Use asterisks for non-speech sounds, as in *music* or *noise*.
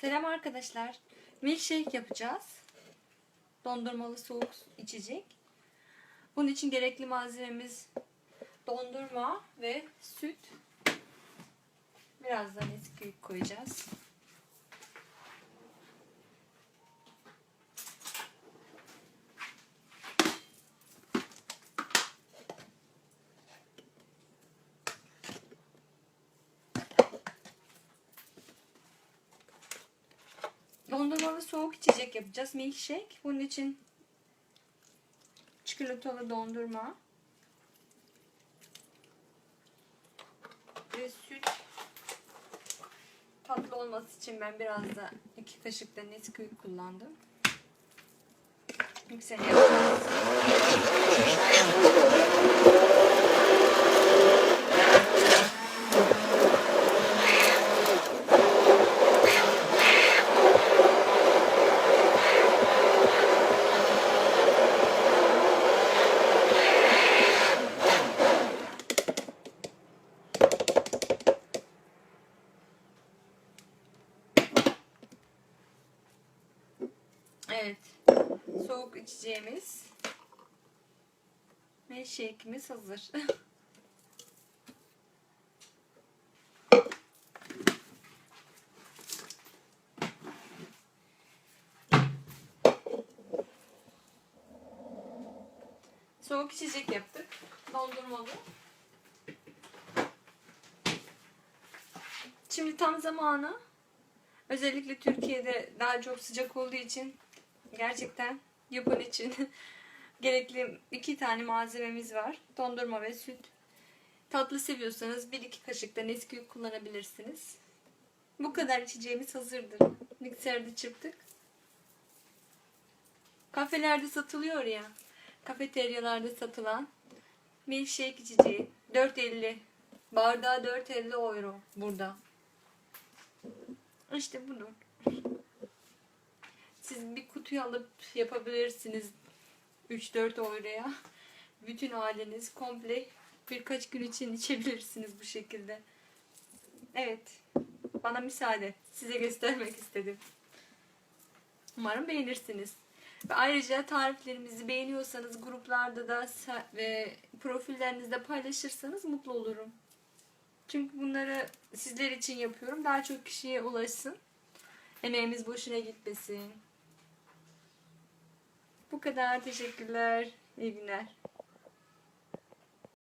Selam arkadaşlar. Milkshake yapacağız. Dondurmalı soğuk içecek. Bunun için gerekli malzememiz dondurma ve süt. Biraz da Nesquik koyacağız. Dondurmalı soğuk içecek yapacağız. Milkshake. Bunun için çikolatalı dondurma ve süt tatlı olması için ben biraz da iki kaşık da Nesquik kullandım. Mikser. Evet. Soğuk içeceğimiz milkshake'imiz hazır. *laughs* Soğuk içecek yaptık. Dondurmalı. Şimdi tam zamanı. Özellikle Türkiye'de daha çok sıcak olduğu için gerçekten yapın için *laughs* gerekli iki tane malzememiz var. Dondurma ve süt. Tatlı seviyorsanız 1-2 kaşık da Nesquik kullanabilirsiniz. Bu kadar içeceğimiz hazırdır. Mikserde çırptık. Kafelerde satılıyor ya. Kafeteryalarda satılan milkshake içeceği 4.50 bardağı 4.50 euro burada. İşte budur. Siz bir kutuyu alıp yapabilirsiniz 3-4 euroya. Bütün aileniz komple birkaç gün için içebilirsiniz bu şekilde. Evet. Bana müsaade. Size göstermek istedim. Umarım beğenirsiniz. Ve ayrıca tariflerimizi beğeniyorsanız gruplarda da ve profillerinizde paylaşırsanız mutlu olurum. Çünkü bunları sizler için yapıyorum. Daha çok kişiye ulaşsın. Emeğimiz boşuna gitmesin. Bu kadar. Teşekkürler. İyi günler.